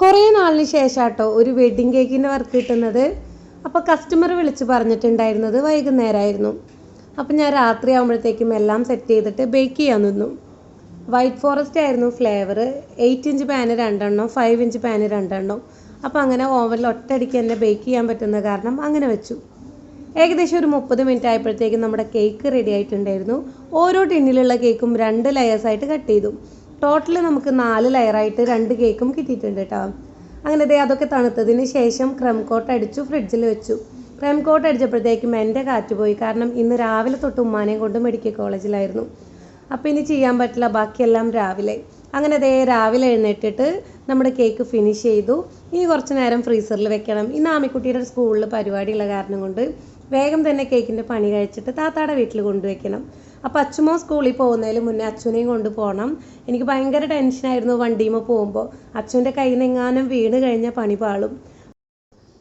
കുറേ നാളിന് ശേഷം കേട്ടോ ഒരു വെഡ്ഡിങ് കേക്കിന്റെ വർക്ക് കിട്ടുന്നത്. അപ്പോൾ കസ്റ്റമർ വിളിച്ച് പറഞ്ഞിട്ടുണ്ടായിരുന്നത് വൈകുന്നേരമായിരുന്നു അപ്പം ഞാൻ രാത്രി ആകുമ്പോഴത്തേക്കും എല്ലാം സെറ്റ് ചെയ്തിട്ട് ബേക്ക് ചെയ്യാൻ നിന്നു. വൈറ്റ് ഫോറസ്റ്റ് ആയിരുന്നു ഫ്ലേവർ എയ്റ്റ് ഇഞ്ച് പാന് രണ്ടെണ്ണം ഫൈവ് ഇഞ്ച് പാന് രണ്ടെണ്ണം. അപ്പോൾ അങ്ങനെ ഓവനിൽ ഒറ്റയടിക്ക് തന്നെ ബേക്ക് ചെയ്യാൻ പറ്റുന്ന കാരണം അങ്ങനെ വെച്ചു. ഏകദേശം ഒരു മുപ്പത് മിനിറ്റ് ആയപ്പോഴത്തേക്കും നമ്മുടെ കേക്ക് റെഡി ആയിട്ടുണ്ടായിരുന്നു. ഓരോ ടിന്നിലുള്ള കേക്കും രണ്ട് ലെയേഴ്സായിട്ട് കട്ട് ചെയ്തു. ടോട്ടൽ നമുക്ക് നാല് ലെയറായിട്ട് രണ്ട് കേക്കും കിട്ടിയിട്ടുണ്ട് കേട്ടോ അങ്ങനെ ദേ അതൊക്കെ തണുത്തതിന് ശേഷം ക്രം കോട്ട് അടിച്ചു ഫ്രിഡ്ജിൽ വെച്ചു. ക്രം കോട്ട് അടിച്ചപ്പോഴത്തേക്കും എന്റെ കാറ്റ് പോയി. കാരണം ഇന്ന് രാവിലെ തൊട്ട് ഉമ്മാനെയും കൊണ്ട് മെഡിക്കൽ കോളേജിലായിരുന്നു അപ്പോൾ ഇനി ചെയ്യാൻ പറ്റില്ല ബാക്കിയെല്ലാം രാവിലെ. അങ്ങനെ ദേ രാവിലെ എഴുന്നേറ്റിട്ട് നമ്മുടെ കേക്ക് ഫിനിഷ് ചെയ്തു. ഇനി കുറച്ച് നേരം ഫ്രീസറിൽ വെക്കണം. ഇന്ന് ആമിക്കുട്ടിയുടെ സ്കൂളിൽ പരിപാടിയുള്ള കാരണം കൊണ്ട് വേഗം തന്നെ കേക്കിന്റെ പണി കഴിച്ചിട്ട് താത്താടെ വീട്ടിൽ കൊണ്ടുവയ്ക്കണം അപ്പോൾ അച്ഛമ്മ സ്കൂളിൽ പോകുന്നതിന് മുന്നേ അച്ഛനെയും കൊണ്ട് പോകണം എനിക്ക് ഭയങ്കര ടെൻഷനായിരുന്നു വണ്ടിയുമ്മ പോകുമ്പോൾ അച്ഛന്റെ കയ്യിൽ നിന്ന് എങ്ങാനും വീണ് കഴിഞ്ഞാൽ പണി പാളും.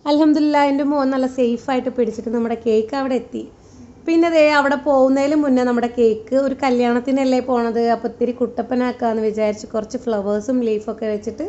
അലഹമില്ല എന്റെ മോൻ നല്ല സേഫായിട്ട് പിടിച്ചിട്ട് നമ്മുടെ കേക്ക് അവിടെ എത്തി. പിന്നെ ദേ അവിടെ പോകുന്നതിന് മുന്നേ നമ്മുടെ കേക്ക് ഒരു കല്യാണത്തിനല്ലേ പോണത്? അപ്പോൾ ഇത്തിരി കുട്ടപ്പനാക്കാന്ന് വിചാരിച്ച് കുറച്ച് ഫ്ലവേഴ്സും ലീഫൊക്കെ വെച്ചിട്ട്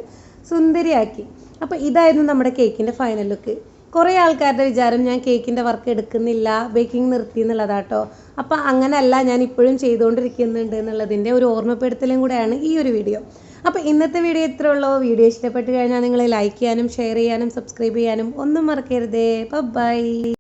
സുന്ദരിയാക്കി. അപ്പോൾ ഇതായിരുന്നു നമ്മുടെ കേക്കിന്റെ ഫൈനൽ ലുക്ക് കുറേ ആൾക്കാരുടെ വിചാരം ഞാൻ കേക്കിന്റെ വർക്ക് എടുക്കുന്നില്ല ബേക്കിംഗ് നിർത്തി എന്നുള്ളതാട്ടോ. അപ്പോൾ അങ്ങനെയല്ല ഞാൻ ഇപ്പോഴും ചെയ്തുകൊണ്ടിരിക്കുന്നുണ്ട് എന്നുള്ളതിന്റെ ഒരു ഓർമ്മപ്പെടുത്തലും കൂടെയാണ് ഈ ഒരു വീഡിയോ. അപ്പോൾ ഇന്നത്തെ വീഡിയോ ഇത്രേ ഉള്ളൂ. വീഡിയോ ഇഷ്ടപ്പെട്ട് കഴിഞ്ഞാൽ നിങ്ങൾ ലൈക്ക് ചെയ്യാനും ഷെയർ ചെയ്യാനും സബ്സ്ക്രൈബ് ചെയ്യാനും ഒന്നും മറക്കരുതേ. ബൈ